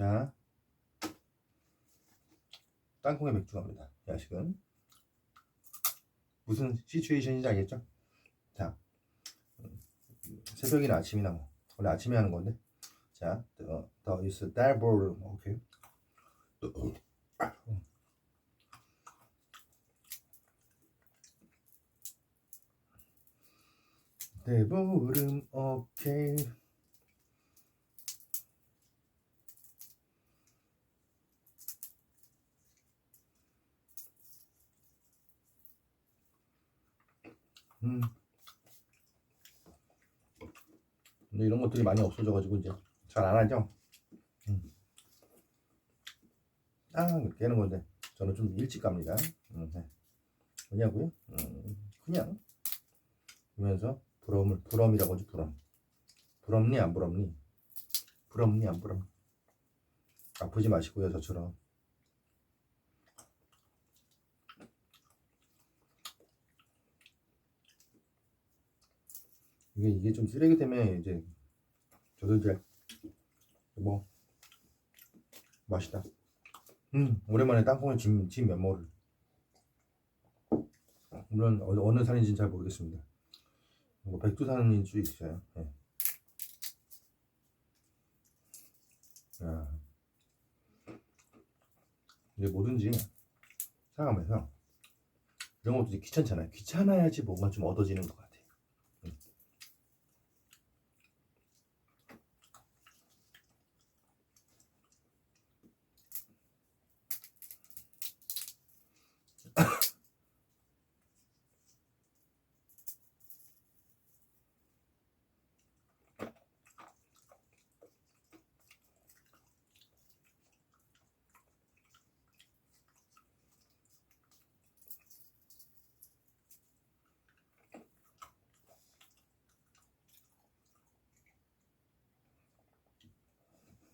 자, 땅콩에 맥주 갑니다. 야식은 무슨 시츄에이션인지 알겠죠? 자, 음, 새벽이나 아침이나 뭐 원래 아침에 하는 건데, 자, the, the is that ball, 오케이. 대보름 오케이 음. 근데 이런 것들이 많이 없어져가지고 이제 잘 안 하죠. 음. 아, 깨는 건데 저는 좀 일찍 갑니다. 음, 네. 왜냐고요? 음, 그냥 그러면서 부럼을 부럼이라고 하지 부럼. 부럽니 안 부럽니? 부럽니 안 부럽니? 아프지 마시고요 저처럼. 이게 이게 좀 쓰레기 때문에 이제 저도 이제 뭐 맛있다. 음 오랜만에 땅콩에 진, 진 면모를 물론 어느, 어느 산인지는 잘 모르겠습니다. 뭐 백두산인 수 있어요. 예. 야. 이게 뭐든지 생각하면서 이런 것도 이제 귀찮잖아요. 귀찮아야지 뭔가 좀 얻어지는 것 같아요. 음.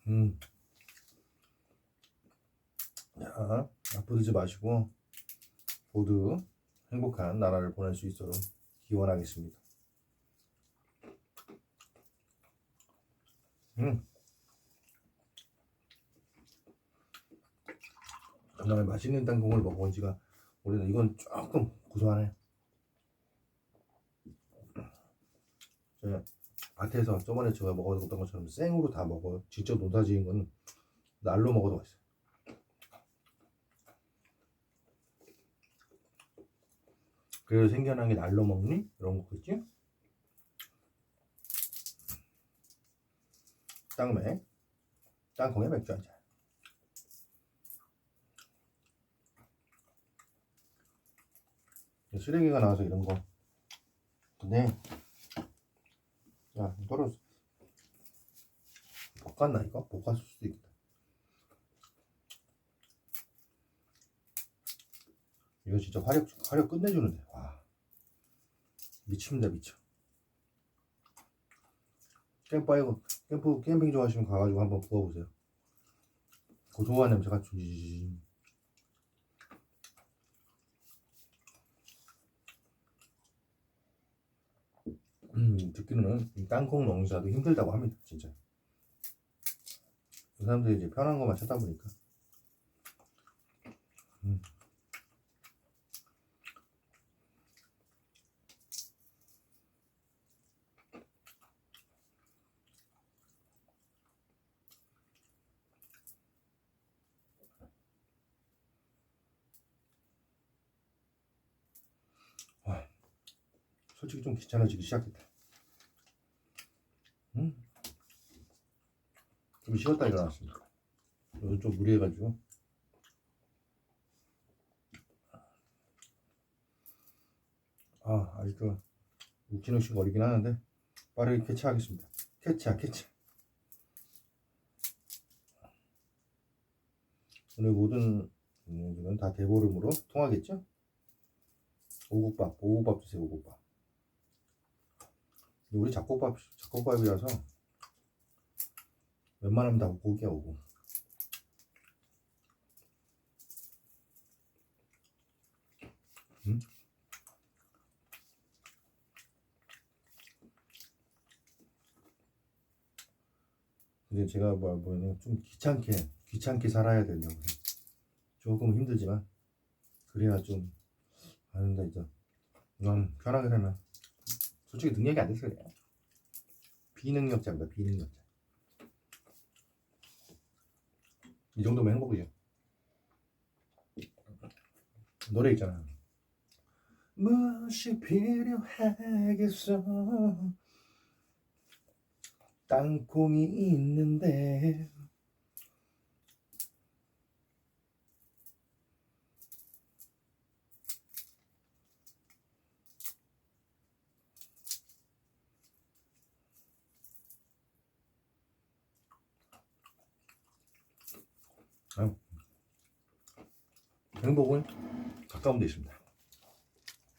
음. 자, 아프지 마시고 모두 행복한 나라를 보낼 수 있도록 기원하겠습니다. 음. 정말 맛있는 땅콩을 먹어본 지가 오래는 이건 조금 고소하네. 제가 밭에서 저번에 제가 먹었던 것처럼 생으로 다 먹어요. 직접 농사 지은 건 날로 먹어도 맛있어요. 그래서 생겨난 게 날로 먹니? 이런 거겠지? 땅매 땅콩에 맥주 한 잔. 쓰레기가 나와서 이런 거. 근데 야, 떨어졌어. 볶았나 이거? 볶았을 수도 있겠다. 이거 진짜 화력 화력 끝내주는데 와 미칩니다 미쳐. 캠프파이어 캠프 캠핑 좋아하시면 가가지고 한번 구워보세요. 고소한 냄새가 쥐. 음, 듣기로는 이 땅콩 농사도 힘들다고 합니다, 진짜. 그 사람들이 이제 편한 것만 찾다 보니까. 음. 솔직히 좀 귀찮아지기 시작했다. 음? 좀 쉬었다 일어났습니다. 요즘 좀 무리해가지고. 아, 아직도 욱신욱신 거리긴 하는데 빠르게 캐치하겠습니다. 캐치야, 캐치. 오늘 모든 음료들은 다 대보름으로 통하겠죠? 오곡밥, 오곡밥 주세요, 오곡밥. 우리 잡곡밥, 잡곡밥이라서 웬만하면 다 고기야 오고. 음? 근데 제가 뭐 뭐냐면 좀 귀찮게 귀찮게 살아야 해요. 조금 힘들지만 그래야 좀 아는다 이제 난 편하게 살면 솔직히 능력이 안 돼서 그래 비능력자입니다 비능력자. 이 정도면 행복이죠. 노래 있잖아 무엇이 필요하겠어? 땅콩이 있는데 행복은 가까운 데 있습니다.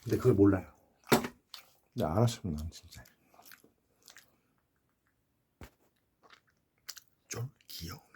근데 그걸 몰라요. 네, 근데 알았으면 난 진짜. 좀 귀여워.